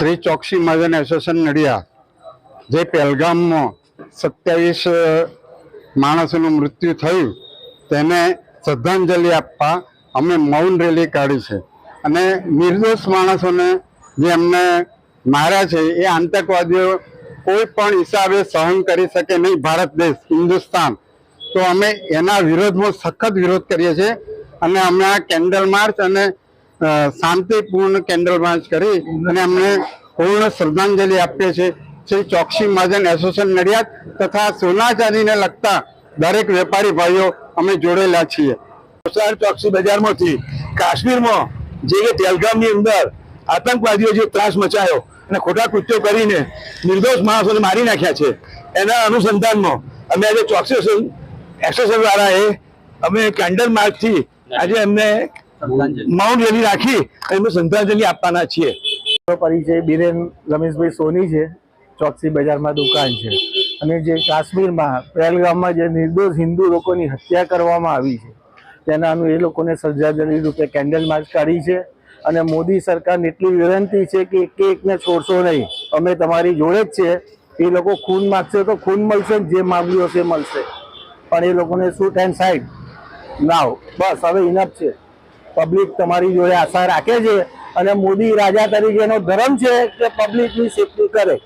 Shri Choksi Mahajan association Nadiad, જે પહેલગામમાં સત્યાવીસ માણસોનું મૃત્યુ થયું, તેને શ્રદ્ધાંજલિ આપવા અમે મૌન રેલી કાઢી છે. અને નિર્દોષ માણસોને જે એમને માર્યા છે, એ આતંકવાદીઓ કોઈ પણ હિસાબે સહન કરી શકે નહીં ભારત દેશ, હિન્દુસ્તાન. તો અમે એના વિરોધમાં સખત વિરોધ કરીએ છીએ અને અમે આ કેન્ડલ માર્ચ અને શાંતિપૂર્ણ કેન્ડલ માર્ચ કરી અને અમને પૂર્ણ શ્રદ્ધાંજલિ આપીએ છીએ. શ્રી ચોકસી મહાજન એસોસિએશન નડિયાદ તથા સોના ચાંદીને લગતા દરેક વેપારી ભાઈઓ અમે જોડેલા છીએ. ચોકસી બજારમાંથી કાશ્મીરમાં જે કે પહેલગામની અંદર આતંકવાદીઓ જે ત્રાસ મચાયો અને ખોટા કૃત્યો કરીને નિર્દોષ માણસોને મારી નાખ્યા છે. એના અનુસંધાનમાં અમે આજે ચોકસી એક્સેસન વાળાએ અમે કેન્ડલ માર્ગથી આજે એમને માઉન્ટ રેલી રાખી અને એમને શ્રદ્ધાંજલિ આપવાના છીએ. પરિચય બિરેન રમેશભાઈ સોની છે ચોકસી બજારમાં દુકાન છે. અને જે કાશ્મીરમાં પહેલગામમાં જે નિર્દોષ હિન્દુ લોકોની હત્યા કરવામાં આવી છે તેનાનું એ લોકોને શ્રદ્ધાંજલિ રૂપે કેન્ડલ માર્ચ કાઢી છે. અને મોદી સરકારને એટલી વિનંતી છે કે એક એકને છોડશો નહીં. અમે તમારી જોડે જ છે. એ લોકો ખૂન માગશે તો ખૂન મળશે ને જે માગ્યું હશે મળશે. પણ એ લોકોને શૂટ એન્ડ સાઈડ નાવ. બસ હવે ઇનફ છે. પબ્લિક તમારી જોડે આશા રાખે છે અને મોદી રાજા તરીકેનો ધર્મ છે કે પબ્લિકની સેફટી કરે.